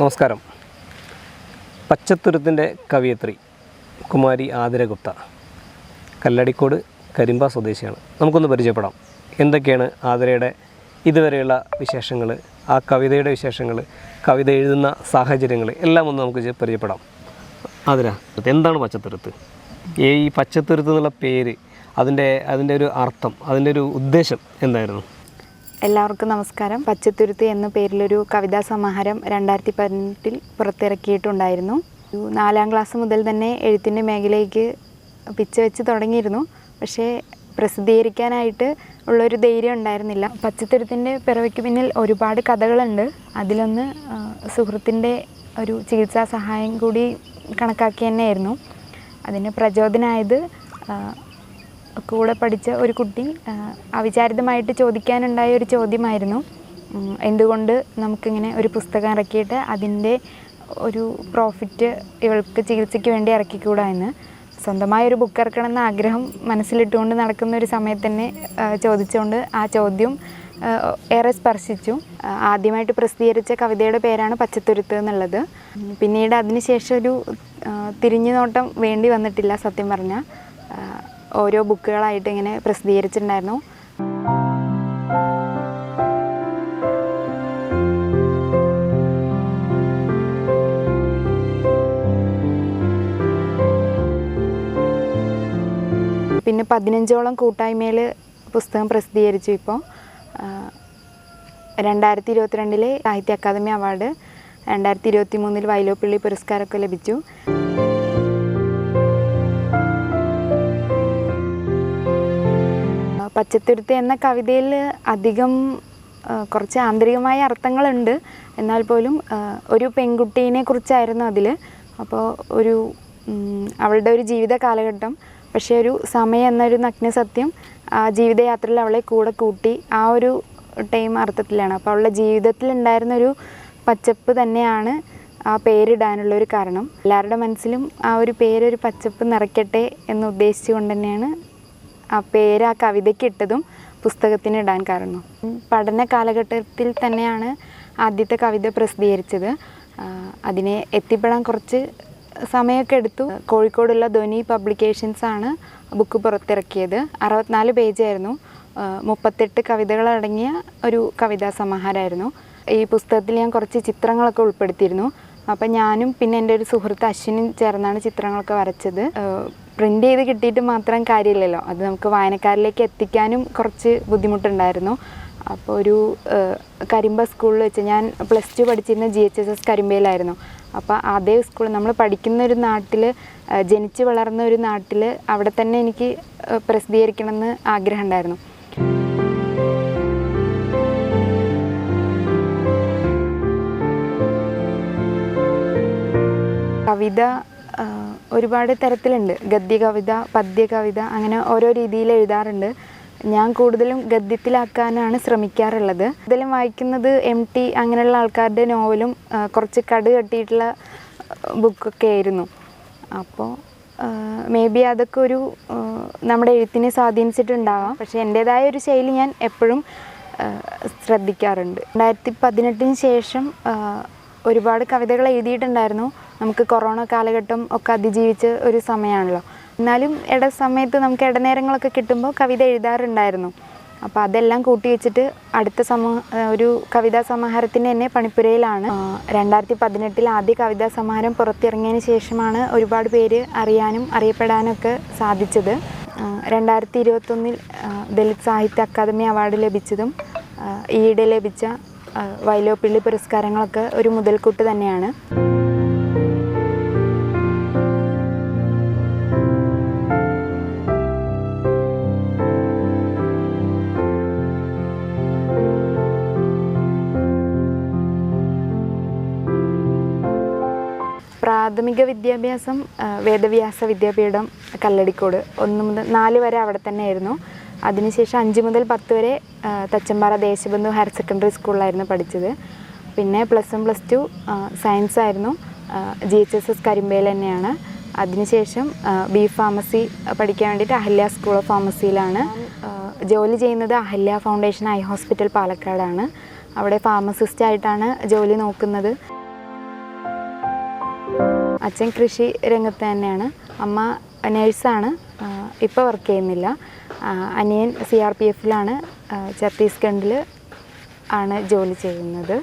നമസ്കാരം. പച്ചത്തുരുത്തിന്റെ കവിയത്രി കുമാരി ആതിരഗുപ്ത കല്ലടിക്കോട് കരിമ്പ സ്വദേശിയാണ്. നമുക്കൊന്ന് പരിചയപ്പെടാം. എന്തൊക്കെയാണ് ആതിരയുടെ ഇതുവരെയുള്ള വിശേഷങ്ങൾ ആ കവിതയുടെ വിശേഷങ്ങൾ കവിത എഴുതുന്ന സാഹചര്യങ്ങൾ എല്ലാം ഒന്ന് നമുക്ക് പരിചയപ്പെടാം. ആതിര എന്താണ് പച്ചത്തുരുത്ത്? ഈ പച്ചത്തുരുത്ത് എന്നുള്ള പേര് അതിന്റെ അതിന്റെ ഒരു അർത്ഥം അതിന്റെ ഒരു ഉദ്ദേശം എന്തായിരുന്നു? എല്ലാവർക്കും നമസ്കാരം. പച്ചത്തുരുത്തി എന്ന പേരിലൊരു കവിതാ സമാഹാരം രണ്ടായിരത്തി പതിനെട്ടിൽ പുറത്തിറക്കിയിട്ടുണ്ടായിരുന്നു. നാലാം ക്ലാസ് മുതൽ തന്നെ എഴുത്തിന്റെ മേഖലയ്ക്ക് പിച്ച വെച്ച് തുടങ്ങിയിരുന്നു. പക്ഷേ പ്രസിദ്ധീകരിക്കാനായിട്ട് ഉള്ളൊരു ധൈര്യം ഉണ്ടായിരുന്നില്ല. പച്ചത്തുരുത്തിന്റെ പിറവയ്ക്ക് പിന്നിൽ ഒരുപാട് കഥകളുണ്ട്. അതിലൊന്ന് സുഹൃത്തിന്റെ ഒരു ചികിത്സാ സഹായം കൂടി കണക്കാക്കി തന്നെയായിരുന്നു. അതിന് പ്രചോദനമായത് കൂടെ പഠിച്ച ഒരു കുട്ടി അവിചാരിതമായിട്ട് ചോദിക്കാനുണ്ടായ ഒരു ചോദ്യമായിരുന്നു. എന്തുകൊണ്ട് നമുക്കിങ്ങനെ ഒരു പുസ്തകം ഇറക്കിയിട്ട് അതിന്റെ ഒരു പ്രോഫിറ്റ് ഇവൾക്ക് ചികിത്സയ്ക്ക് വേണ്ടി ഇറക്കിക്കൂടാ എന്ന്. സ്വന്തമായ ഒരു ബുക്ക് ഇറക്കണമെന്ന ആഗ്രഹം മനസ്സിലിട്ടുകൊണ്ട് നടക്കുന്ന ഒരു സമയത്ത് തന്നെ ചോദിച്ചുകൊണ്ട് ആ ചോദ്യം ഏറെ സ്പർശിച്ചു. ആദ്യമായിട്ട് പ്രസിദ്ധീകരിച്ച കവിതയുടെ പേരാണ് പച്ചത്തുരുത്ത് എന്നുള്ളത്. പിന്നീട് അതിനുശേഷം ഒരു തിരിഞ്ഞു നോട്ടം വേണ്ടി വന്നിട്ടില്ല സത്യം പറഞ്ഞാൽ ഓരോ ബുക്കുകളായിട്ട് ഇങ്ങനെ പ്രസിദ്ധീകരിച്ചിട്ടുണ്ടായിരുന്നു. പിന്നെ പതിനഞ്ചോളം കൂട്ടായ്മയിൽ പുസ്തകം പ്രസിദ്ധീകരിച്ചു ഇപ്പോൾ രണ്ടായിരത്തി ഇരുപത്തിരണ്ടിലെ സാഹിത്യ അക്കാദമി അവാർഡ് രണ്ടായിരത്തി ഇരുപത്തി മൂന്നിൽ വൈലോപ്പിള്ളി പുരസ്കാരമൊക്കെ ലഭിച്ചു. പച്ചത്തുരുത്ത് എന്ന കവിതയിൽ അധികം കുറച്ച് ആന്തരികമായ അർത്ഥങ്ങളുണ്ട്. എന്നാൽ പോലും ഒരു പെൺകുട്ടീനെ കുറിച്ചായിരുന്നു അതിൽ. അപ്പോൾ ഒരു അവളുടെ ഒരു ജീവിത കാലഘട്ടം പക്ഷേ ഒരു സമയം എന്നൊരു നഗ്നസത്യം ആ ജീവിതയാത്രയിൽ അവളെ കൂടെ കൂട്ടി ആ ഒരു ടൈം അർത്ഥത്തിലാണ്. അപ്പോൾ അവളുടെ ജീവിതത്തിൽ ഉണ്ടായിരുന്ന ഒരു പച്ചപ്പ് തന്നെയാണ് ആ പേരിടാനുള്ള ഒരു കാരണം. എല്ലാവരുടെ മനസ്സിലും ആ ഒരു പേരൊരു പച്ചപ്പ് നിറയ്ക്കട്ടെ എന്ന് ഉദ്ദേശിച്ചുകൊണ്ട് തന്നെയാണ് ആ പേര് ആ കവിതയ്ക്ക് ഇട്ടതും പുസ്തകത്തിന് ഇടാൻ കാരണം. പഠന കാലഘട്ടത്തിൽ തന്നെയാണ് ആദ്യത്തെ കവിത പ്രസിദ്ധീകരിച്ചത്. അതിനെ എത്തിപ്പെടാൻ കുറച്ച് സമയമൊക്കെ എടുത്തു. കോഴിക്കോടുള്ള ധ്വനി പബ്ലിക്കേഷൻസ് ആണ് ബുക്ക് പുറത്തിറക്കിയത്. അറുപത്തിനാല് പേജായിരുന്നു മുപ്പത്തെട്ട് കവിതകളടങ്ങിയ ഒരു കവിതാ സമാഹാരമായിരുന്നു. ഈ പുസ്തകത്തിൽ ഞാൻ കുറച്ച് ചിത്രങ്ങളൊക്കെ ഉൾപ്പെടുത്തിയിരുന്നു. അപ്പം ഞാനും പിന്നെ എന്റെ ഒരു സുഹൃത്ത് അശ്വിനും ചേർന്നാണ് ചിത്രങ്ങളൊക്കെ വരച്ചത്. പ്രിന്റ് ചെയ്ത് കിട്ടിയിട്ട് മാത്രം കാര്യമില്ലല്ലോ. അത് നമുക്ക് വായനക്കാരിലേക്ക് എത്തിക്കാനും കുറച്ച് ബുദ്ധിമുട്ടുണ്ടായിരുന്നു. അപ്പോൾ ഒരു കരിമ്പ സ്കൂളിൽ വെച്ച് ഞാൻ പ്ലസ് ടു പഠിച്ചിരുന്ന ജി എച്ച് എസ് എസ് കരിമ്പയിലായിരുന്നു. അപ്പോൾ അതേ സ്കൂൾ നമ്മൾ പഠിക്കുന്ന ഒരു നാട്ടിൽ ജനിച്ച് വളർന്ന ഒരു നാട്ടിൽ അവിടെ തന്നെ എനിക്ക് പ്രസിദ്ധീകരിക്കണമെന്ന് ആഗ്രഹം കവിത ഒരുപാട് തരത്തിലുണ്ട്. ഗദ്യ കവിത പദ്യ കവിത അങ്ങനെ ഓരോ രീതിയിൽ എഴുതാറുണ്ട്. ഞാൻ കൂടുതലും ഗദ്യത്തിലാക്കാനാണ് ശ്രമിക്കാറുള്ളത്. കൂടുതലും വായിക്കുന്നത് എം ടി അങ്ങനെയുള്ള ആൾക്കാരുടെ നോവലും കുറച്ച് കട് കെട്ടിയിട്ടുള്ള ബുക്കൊക്കെ ആയിരുന്നു. അപ്പോൾ മേ ബി അതൊക്കെ ഒരു നമ്മുടെ എഴുത്തിനെ സ്വാധീനിച്ചിട്ടുണ്ടാവാം. പക്ഷേ എന്റേതായ ഒരു ശൈലി ഞാൻ എപ്പോഴും ശ്രദ്ധിക്കാറുണ്ട്. രണ്ടായിരത്തി പതിനെട്ടിന് ശേഷം ഒരുപാട് കവിതകൾ എഴുതിയിട്ടുണ്ടായിരുന്നു. നമുക്ക് കൊറോണ കാലഘട്ടം ഒക്കെ അതിജീവിച്ച ഒരു സമയമാണല്ലോ എന്നാലും ഇട സമയത്ത് നമുക്ക് ഇടനേരങ്ങളൊക്കെ കിട്ടുമ്പോൾ കവിത എഴുതാറുണ്ടായിരുന്നു. അപ്പോൾ അതെല്ലാം കൂട്ടി വെച്ചിട്ട് അടുത്ത സമ ഒരു കവിതാ സമാഹാരത്തിന്റെ തന്നെ പണിപ്പുരയിലാണ്. രണ്ടായിരത്തി പതിനെട്ടിൽ ആദ്യ കവിതാ സമാഹാരം പുറത്തിറങ്ങിയതിന് ശേഷമാണ് ഒരുപാട് പേര് അറിയാനും അറിയപ്പെടാനൊക്കെ സാധിച്ചത്. രണ്ടായിരത്തി ഇരുപത്തൊന്നിൽ ദലിത് സാഹിത്യ അക്കാദമി അവാർഡ് ലഭിച്ചതും ഈയിടെ ലഭിച്ച വൈലോപ്പിള്ളി പുരസ്കാരങ്ങളൊക്കെ ഒരു മുതൽക്കൂട്ട് തന്നെയാണ്. പ്രാഥമിക വിദ്യാഭ്യാസം വേദവ്യാസ വിദ്യാപീഠം കല്ലടിക്കോട്. ഒന്ന് മുതൽ നാല് വരെ അവിടെ തന്നെയായിരുന്നു. അതിനുശേഷം അഞ്ച് മുതൽ പത്ത് വരെ തച്ചമ്പാറ ദേശബന്ധു ഹയർ സെക്കൻഡറി സ്കൂളിലായിരുന്നു പഠിച്ചത്. പിന്നെ plus one plus two science ആയിരുന്നു. ജി എച്ച് എസ് എസ് കരിമ്പയിൽ തന്നെയാണ്. അതിനുശേഷം ബി ഫാർമസി പഠിക്കാൻ വേണ്ടിയിട്ട് അഹല്യ സ്കൂൾ ഓഫ് ഫാർമസിയിലാണ് ജോലി ചെയ്യുന്നത് അഹല്യ ഫൗണ്ടേഷൻ ഐ ഹോസ്പിറ്റൽ പാലക്കാടാണ്. അവിടെ ഫാർമസിസ്റ്റ് ആയിട്ടാണ് ജോലി നോക്കുന്നത്. അച്ഛൻ കൃഷി രംഗത്ത് തന്നെയാണ്. അമ്മ നേഴ്സാണ്. ഇപ്പോൾ വർക്ക് ചെയ്യുന്നില്ല. അനിയൻ സി ആർ പി എഫിലാണ് ഛത്തീസ്ഗഡിൽ ആണ് ജോലി ചെയ്യുന്നത്.